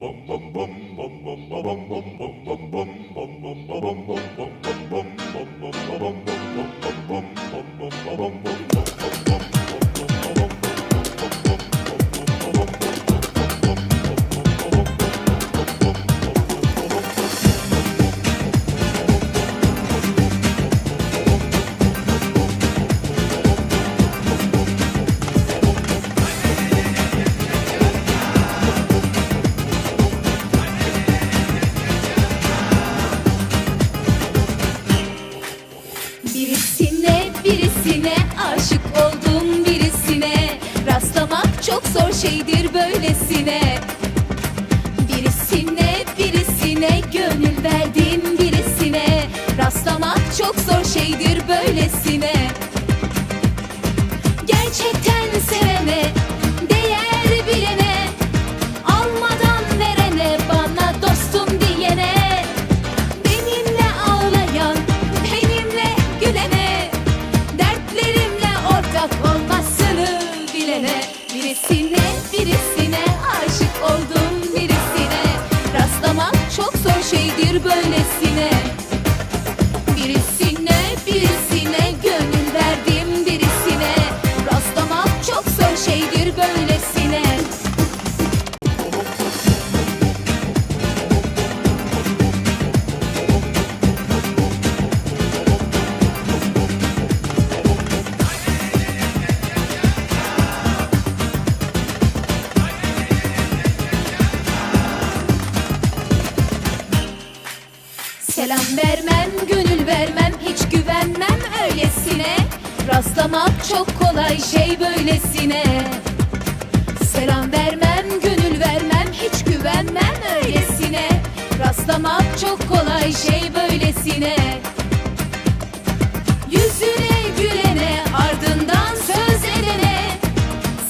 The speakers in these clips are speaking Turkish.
Bum Birisine birisine aşık oldum birisine. Rastlamak çok zor şeydir böylesine. Birisine birisine gönül şeydir böylesine. Selam vermem, gönül vermem, hiç güvenmem öylesine. Rastlamak çok kolay şey böylesine Selam vermem, gönül vermem, hiç güvenmem öylesine. Rastlamak çok kolay şey böylesine. Yüzüne gülene, ardından söz edene.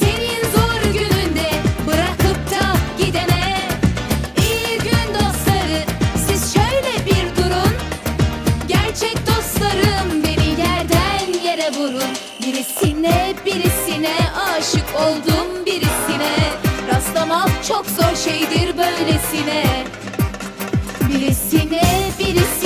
Senin zor gününde bırakıp da gidene. İyi gün dostları, siz şöyle bir durun. Gerçek dostlarım beni yerden yere vurun Birisine birisine aşık oldum birisine. Rastlamak çok zor şeydir böylesine. Birisine birisine